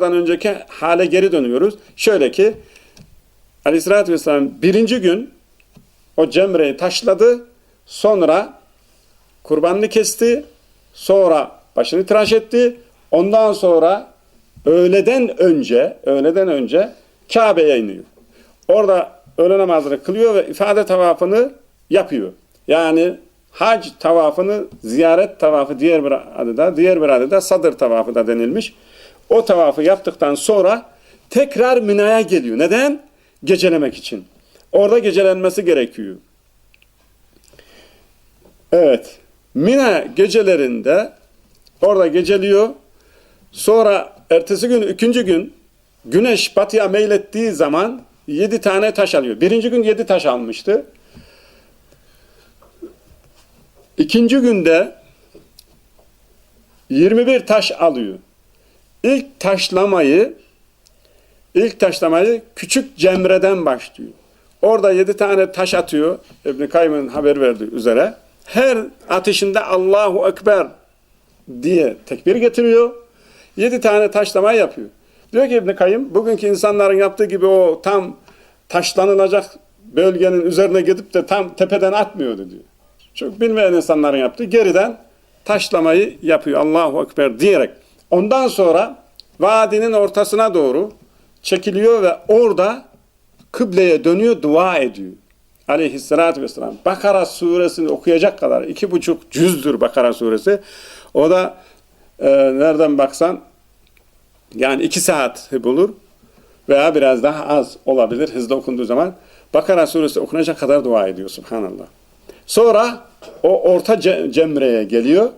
önceki hale geri dönüyoruz. Şöyle ki Aleyhisselatü Vesselam birinci gün o cemreyi taşladı. Sonra kurbanını kesti. Sonra başını tıraş etti. Ondan sonra öğleden önce öğleden önce Kabe'ye iniyor. Orada öğle namazını kılıyor ve ifade tavafını yapıyor. Yani hac tavafını ziyaret tavafı diğer bir adı da diğer bir adı da sadır tavafı da denilmiş. O tavafı yaptıktan sonra tekrar Mina'ya geliyor. Neden? Gecelemek için. Orada gecelenmesi gerekiyor. Evet. Mina gecelerinde orada geceliyor. Sonra ertesi gün, ikinci gün güneş batıya meylettiği zaman yedi tane taş alıyor. Birinci gün yedi taş almıştı. İkinci günde 21 taş alıyor. İlk taşlamayı ilk taşlamayı küçük cemreden başlıyor. Orada yedi tane taş atıyor. İbn Kayyım'ın haber verdiği üzere. Her atışında Allahu Ekber diye tekbir getiriyor. Yedi tane taşlama yapıyor. Diyor ki İbn Kayyım bugünkü insanların yaptığı gibi o tam taşlanılacak bölgenin üzerine gidip de tam tepeden atmıyordu diyor. Çok bilmeyen insanların yaptığı geriden taşlamayı yapıyor Allahu Ekber diyerek. Ondan sonra vadinin ortasına doğru çekiliyor ve orada kıbleye dönüyor, dua ediyor. Aleyhissalatü vesselam. Bakara suresini okuyacak kadar, iki buçuk cüzdür Bakara suresi. O da e, nereden baksan yani iki saat bulur veya biraz daha az olabilir hızlı okunduğu zaman. Bakara suresi okunacak kadar dua ediyor subhanallah. Sonra o orta cemreye geliyor.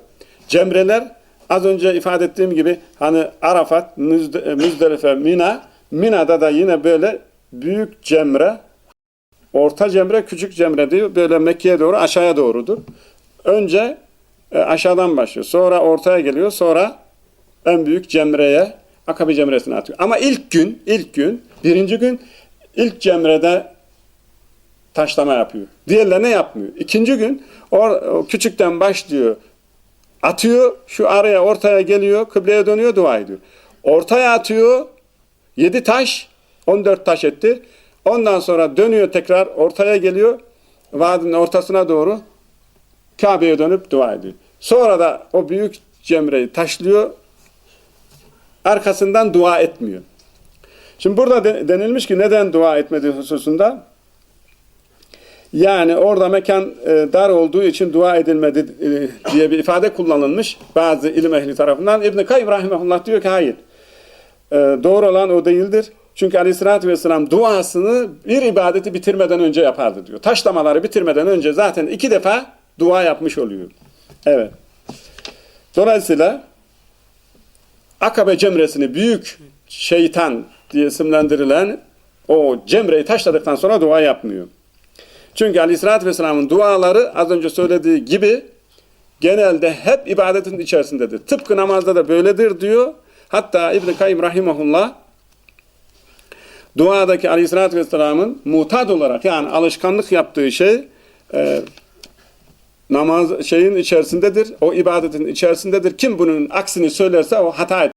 Cemreler az önce ifade ettiğim gibi hani Arafat, Müzdelife, Mina, Mina'da da yine böyle büyük cemre, orta cemre, küçük cemre diyor. Böyle Mekke'ye doğru aşağıya doğrudur. Önce e, aşağıdan başlıyor. Sonra ortaya geliyor. Sonra en büyük cemreye, Akabe cemresine atıyor. Ama ilk gün, ilk gün, birinci gün ilk cemrede taşlama yapıyor. Diğerlerine yapmıyor. İkinci gün o, o küçükten başlıyor. Atıyor, şu araya ortaya geliyor, kıbleye dönüyor, dua ediyor. Ortaya atıyor, yedi taş, on dört taş etti. Ondan sonra dönüyor tekrar, ortaya geliyor, vadinin ortasına doğru Kabe'ye dönüp dua ediyor. Sonra da o büyük cemreyi taşlıyor, arkasından dua etmiyor. Şimdi burada denilmiş ki neden dua etmediği hususunda yani orada mekan e, dar olduğu için dua edilmedi e, diye bir ifade kullanılmış bazı ilim ehli tarafından. İbn-i Kayyum Rahimahullah diyor ki hayır. E, doğru olan o değildir. Çünkü aleyhissalatü vesselam duasını bir ibadeti bitirmeden önce yapardı diyor. Taşlamaları bitirmeden önce zaten iki defa dua yapmış oluyor. Evet. Dolayısıyla Akabe cemresini büyük şeytan diye isimlendirilen o cemreyi taşladıktan sonra dua yapmıyor. Çünkü Aleyhisselatü Vesselam'ın duaları az önce söylediği gibi genelde hep ibadetin içerisindedir. Tıpkı namazda da böyledir diyor. Hatta İbn-i Kayyum Rahimahullah duadaki Aleyhisselatü Vesselam'ın mutad olarak yani alışkanlık yaptığı şey e, namaz şeyin içerisindedir. O ibadetin içerisindedir. Kim bunun aksini söylerse o hata